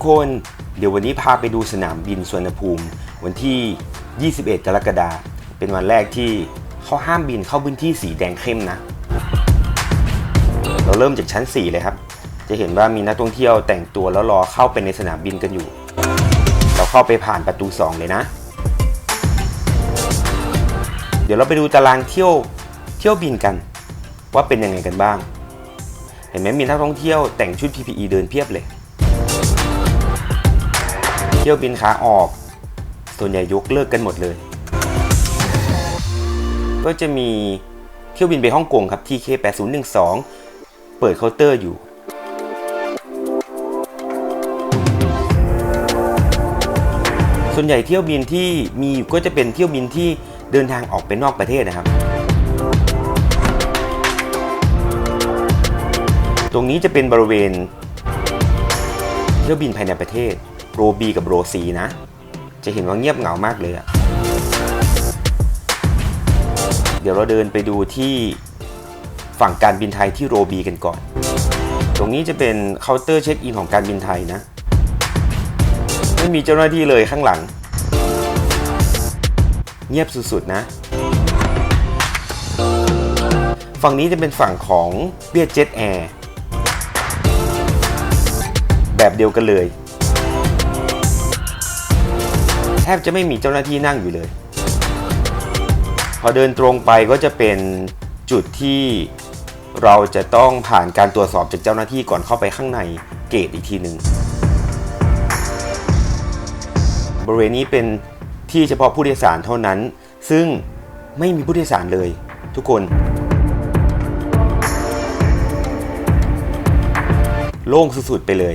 กคน เดี๋ยววันนี้พาไปดูสนามบินสวรรณภูมิ วันที่ 21 กรกฎาคมเป็นวันแรกที่เขาห้ามบินเข้าพื้นที่สีแดงเข้มนะ เราเริ่มจากชั้น 4 เลยครับ จะเห็นว่ามีนักท่องเที่ยวแต่งตัวแล้วรอเข้าไปในสนามบินกันอยู่ เราเข้าไปผ่านประตู 2 เลยนะ เดี๋ยวเราไปดูตารางเที่ยวเที่ยวบินกัน ว่าเป็นยังไงกันบ้าง เห็นไหมมีนักท่องเที่ยวแต่งชุด PPE เดินเพียบเลย เที่ยวบินขาออก ส่วนใหญ่ยกเลิกกันหมดเลย ก็จะมีเที่ยวบินไปฮ่องกงครับ TK 8012 เปิดเคาน์เตอร์อยู่ ส่วนใหญ่เที่ยวบินที่มีอยู่ก็จะเป็นเที่ยวบินที่เดินทางออกไปนอกประเทศนะครับ ตรงนี้จะเป็นบริเวณเที่ยวบินภายในประเทศ โรบีกับโรซีนะ จะเห็นว่าเงียบเหงามากเลยอะเดี๋ยวเราเดินไปดูที่ฝั่งการบินไทยที่โรบีกันก่อน ตรงนี้จะเป็นเคาน์เตอร์เช็คอินของการบินไทยนะ ไม่มีเจ้าหน้าที่เลยข้างหลัง เงียบสุดๆนะ ฝั่งนี้จะเป็นฝั่งของเบียดเจ็ตแอร์แบบเดียวกันเลย บจะไม่มีเจ้าหน้าที่นั่งอยู่เลย พอเดินตรงไปก็จะเป็นจุดที่เราจะต้องผ่านการตรวจสอบจากเจ้าหน้าที่ก่อนเข้าไปข้างในเกตอีกทีหนึ่งบริเวณนี้เป็นที่เฉพาะผู้โดยสารเท่านั้น ซึ่งไม่มีผู้โดยสารเลย ทุกคน โล่งสุดๆไปเลย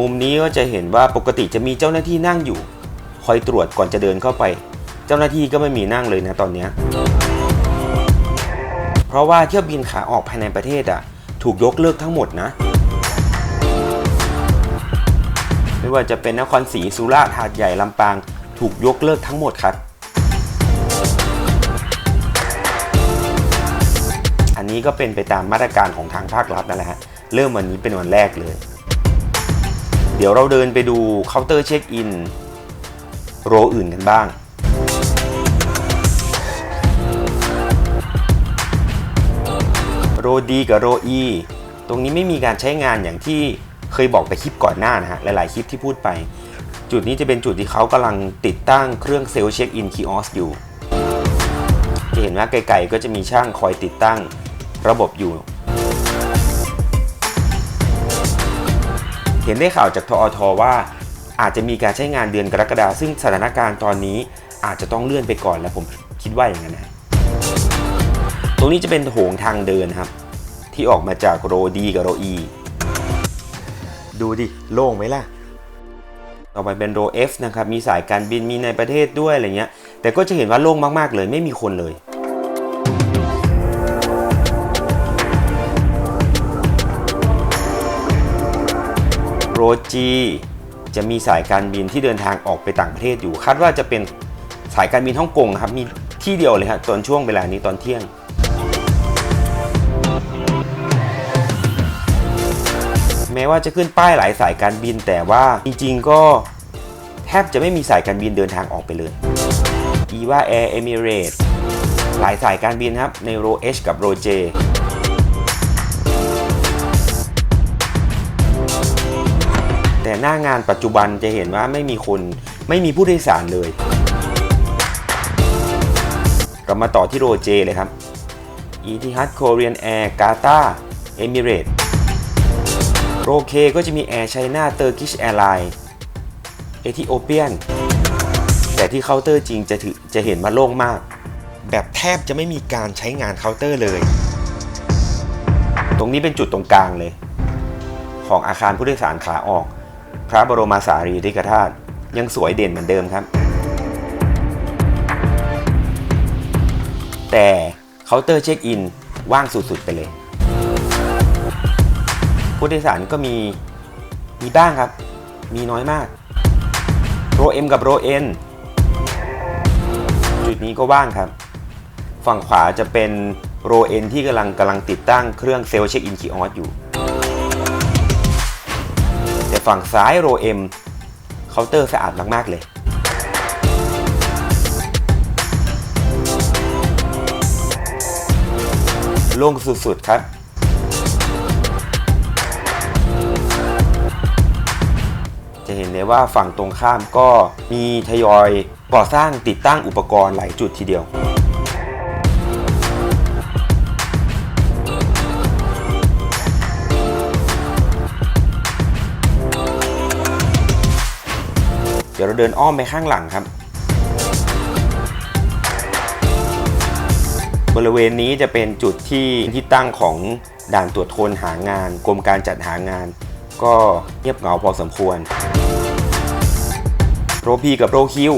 มุมนี้ก็จะเห็นว่าปกติจะมีเจ้าหน้าที่นั่งอยู่ คอยตรวจก่อนจะเดินเข้าไป เจ้าหน้าที่ก็ไม่มีนั่งเลยนะตอนนี้ เพราะว่าเที่ยวบินขาออกภายในประเทศอะถูกยกเลิกทั้งหมดนะ ไม่ว่าจะเป็นนครศรีสุราษฎร์หาดใหญ่ลำปางถูกยกเลิกทั้งหมดครับ อันนี้ก็เป็นไปตามมาตรการของทางภาครัฐนั่นแหละฮะ เริ่มวันนี้เป็นวันแรกเลย เดี๋ยวเราเดินไปดูเคาน์เตอร์เช็คอินโรอื่นกันบ้าง โรดีกับโรอีตรงนี้ไม่มีการใช้งานอย่างที่เคยบอกไปคลิปก่อนหน้านะฮะ หลายๆคลิปที่พูดไป จุดนี้จะเป็นจุดที่เขากำลังติดตั้งเครื่องเซลล์เช็คอินคีออสอยู่ จะเห็นว่าไกลๆก็จะมีช่างคอยติดตั้งระบบอยู่ เห็นได้ข่าวจากทอทว่า อาจจะมีการใช้งานเดือนกรกฎาซึ่งสถานการณ์ตอนนี้อาจจะต้องเลื่อนไปก่อนแล้วผมคิดว่าอย่างนั้นนะตรงนี้จะเป็นโถงทางเดินครับ ที่ออกมาจากโรดีกับโรอี ดูดิโล่งไหมล่ะ ต่อไปเป็นโร F นะครับ มีสายการบินมีในประเทศด้วยอะไรเงี้ย แต่ก็จะเห็นว่าโล่งมากๆเลยไม่มีคนเลย โรจีจะมีสายการบินที่เดินทางออกไปต่างประเทศอยู่ คาดว่าจะเป็นสายการบินฮ่องกงครับ มีที่เดียวเลยครับตอนช่วงเวลานี้ตอนเที่ยง แม้ว่าจะขึ้นป้ายหลายสายการบินแต่ว่าจริงๆก็แทบจะไม่มีสายการบินเดินทางออกไปเลยอีว่าแอร์เอมิเรตหลายสายการบินครับในโรเอชกับโรเจ แต่หน้างานปัจจุบันจะเห็นว่าไม่มีคนไม่มีผู้โดยสารเลยเรามาต่อที่โรเจเลยครับอีทิฮัดโคเรียนแอร์กาตาเอมิเรตโรเคก็จะมีแอร์ไชน่าเตอร์กิชแอร์ไลน์เอธิโอเปียนแต่ที่เคาน์เตอร์จริงจะถือจะเห็นมาโล่งมาก แบบแทบจะไม่มีการใช้งานเคาน์เตอร์เลย ตรงนี้เป็นจุดตรงกลางเลย ของอาคารผู้โดยสารขาออก ระบรมสารีริกธาตุยังสวยเด่นเหมือนเดิมครับ แต่เคาน์เตอร์เช็คอินว่างสุดๆไปเลย ผู้โดยสารก็มีมีบ้างครับ มีน้อยมากโรเอ็มกับโรเอ็นจุดนี้ก็ว่างครับ ฝั่งขวาจะเป็นโรเอ็นที่กำลังกำลังติดตั้งเครื่องเซลล์เช็คอินคีออสอยู่ ฝั่งซ้ายโรเอ็มเคาน์เตอร์สะอาดมากๆเลย โล่งสุดๆครับ จะเห็นเลยว่าฝั่งตรงข้ามก็มีทยอยก่อสร้างติดตั้งอุปกรณ์หลายจุดทีเดียว ดี๋ยวเราเดินอ้อมไปข้างหลังครับ บริเวณนี้จะเป็นจุดที่ที่ตั้งของด่านตรวจคนหางานกรมการจัดหางาน ก็เงียบเหงาพอสมควรโรพีกับโรคิว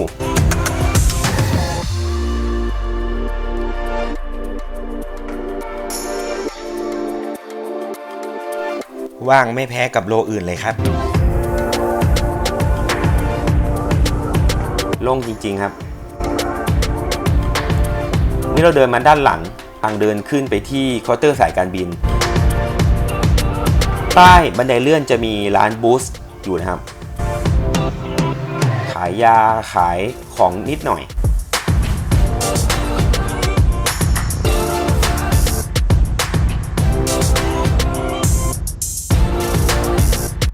ว่างไม่แพ้กับโลอื่นเลยครับ โล่งจริง ๆ ครับ นี่เราเดินมาด้านหลังทางเดินขึ้นไปที่เคาน์เตอร์สายการบิน ใต้บันไดเลื่อนจะมีร้านบูสต์อยู่นะครับ ขายยาขายของนิดหน่อย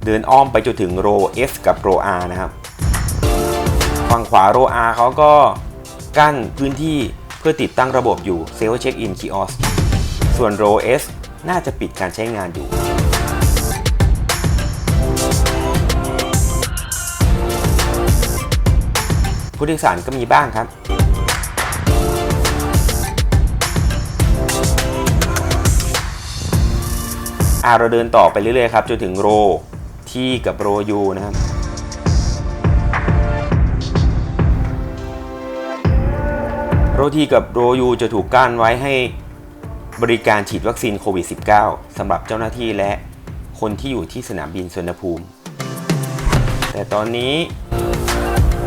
เดินอ้อมไปจนถึงโร F กับโร R นะครับ ฝั่งขวาโร R เขาก็กั้นพื้นที่เพื่อติดตั้งระบบอยู่เซลล์เช็คอินคีออสส่วนโร S น่าจะปิดการใช้งานอยู่ ผู้โดยสารก็มีบ้างครับอาเราเดินต่อไปเรื่อยๆครับจนถึงโรที่กับโรยูนะครับ รทีกับโรยูจะถูกกั้นไว้ให้บริการฉีดวัคซีนโควิด -19 สำหรับเจ้าหน้าที่และคนที่อยู่ที่สนามบินสุวรรณภูมิ แต่ตอนนี้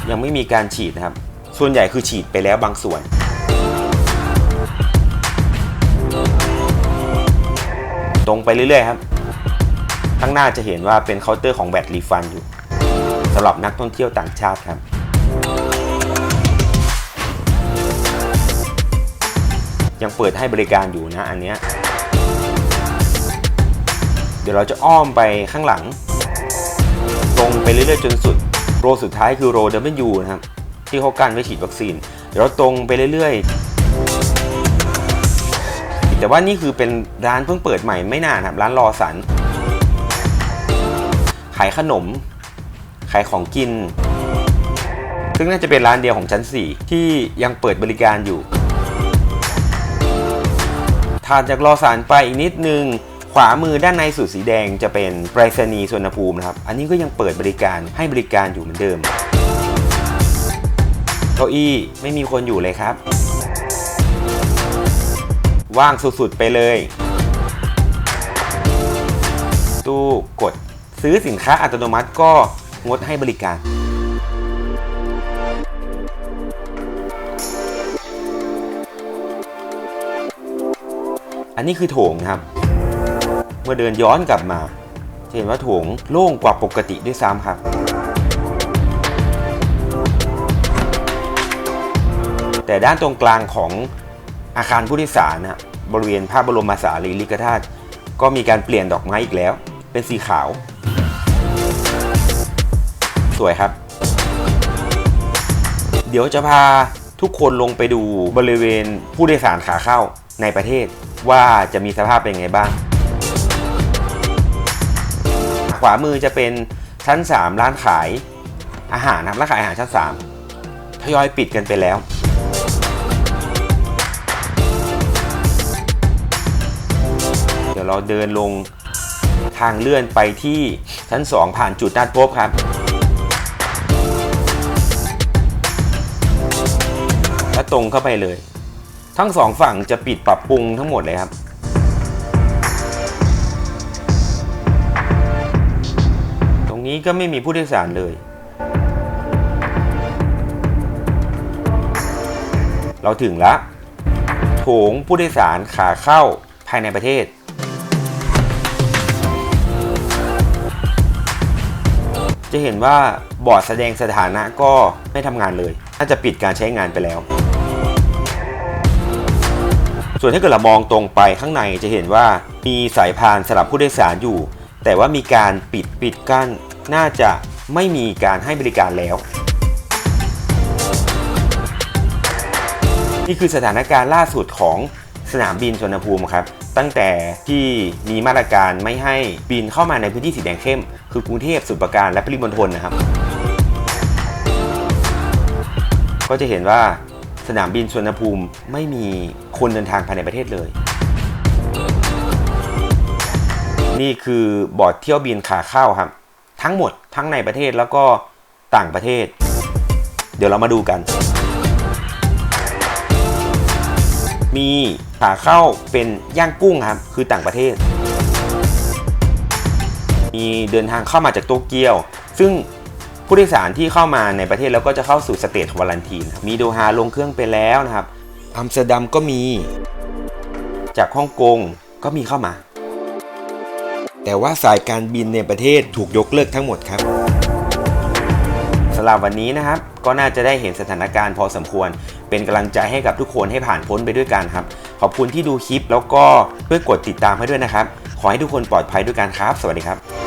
ยังไม่มีการฉีดนะครับ ส่วนใหญ่คือฉีดไปแล้วบางส่วน ตรงไปเรื่อยๆครับ ข้างหน้าจะเห็นว่าเป็นเคาน์เตอร์ของแบตรีฟันอยู่สำหรับนักท่องเที่ยวต่างชาติครับ ยังเปิดให้บริการอยู่นะอันเนี้ยเดี๋ยวเราจะอ้อมไปข้างหลัง ตรงไปเรื่อยๆจนสุด โรสุดท้ายคือโร W นะครับ ที่เขากันไว้ฉีดวัคซีน เดี๋ยวเราตรงไปเรื่อยๆ แต่ว่านี่คือเป็นร้านเพิ่งเปิดใหม่ไม่นานครับร้านรอสัน ขายขนม ขายของกิน ซึ่งน่าจะเป็นร้านเดียวของชั้น 4 ที่ยังเปิดบริการอยู่ ถัดจากรอสารไปอีกนิดนึง ขวามือด้านในสุดสีแดงจะเป็นไปรษณีย์สวนภูมินะครับ อันนี้ก็ยังเปิดบริการให้บริการอยู่เหมือนเดิมเก้าอี้ไม่มีคนอยู่เลยครับ ว่างสุดๆไปเลย ตู้กดซื้อสินค้าอัตโนมัติก็งดให้บริการ อันนี้คือโถงนะครับ เมื่อเดินย้อนกลับมาจะเห็นว่าโถงโล่งกว่าปกติด้วยซ้ำครับ แต่ด้านตรงกลางของอาคารผู้โดยสารนะบริเวณพระบรมสารีริกธาตุก็มีการเปลี่ยนดอกไม้อีกแล้ว เป็นสีขาว สวยครับ เดี๋ยวจะพาทุกคนลงไปดูบริเวณผู้โดยสารขาเข้าในประเทศ ว่าจะมีสภาพเป็นไงบ้าง ขวามือจะเป็นชั้น 3 ร้านขายอาหารนะครับร้านขายอาหารชั้น 3 ทยอยปิดกันไปแล้ว เดี๋ยวเราเดินลงทางเลื่อนไปที่ชั้น 2 ผ่านจุดนัดพบครับ และตรงเข้าไปเลย ทั้งสองฝั่งจะปิดปรับปรุงทั้งหมดเลยครับตรงนี้ก็ไม่มีผู้โดยสารเลย เราถึงล้วโถงผู้โดยสารขาเข้าภายในประเทศจะเห็นว่าบอร์ดแสดงสถานะก็ไม่ทำงานเลย น่าจะปิดการใช้งานไปแล้ว ส่วนถ้าเกิดเรามองตรงไปข้างในจะเห็นว่ามีสายพานสำหรับผู้โดยสารอยู่ แต่ว่ามีการปิดปิดกั้นน่าจะไม่มีการให้บริการแล้ว นี่คือสถานการณ์ล่าสุดของสนามบินสุวรรณภูมิครับ ตั้งแต่ที่มีมาตรการไม่ให้บินเข้ามาในพื้นที่สีแดงเข้ม คือกรุงเทพสุรปราการและปริมณฑลนะครับ ก็จะเห็นว่า สนามบินสุวรรณภูมิไม่มีคนเดินทางภายในประเทศเลย นี่คือบอร์ดเที่ยวบินขาเข้าครับ ทั้งหมดทั้งในประเทศแล้วก็ต่างประเทศ เดี๋ยวเรามาดูกัน มีขาเข้าเป็นย่างกุ้งครับ คือต่างประเทศ มีเดินทางเข้ามาจากโตเกียว ซึ่ง ผู้โดยสารที่เข้ามาในประเทศแล้วก็จะเข้าสู่สเตจของวาลันทีนมีโดฮาลงเครื่องไปแล้วนะครับอัมสเตอร์ดัมก็มี จากฮ่องกงก็มีเข้ามา แต่ว่าสายการบินในประเทศถูกยกเลิกทั้งหมดครับสำหรับวันนี้นะครับ ก็น่าจะได้เห็นสถานการณ์พอสมควร เป็นกำลังใจให้กับทุกคนให้ผ่านพ้นไปด้วยกันครับ ขอบคุณที่ดูคลิปแล้วก็ช่วยกดติดตามให้ด้วยนะครับ ขอให้ทุกคนปลอดภัยด้วยกันครับ สวัสดีครับ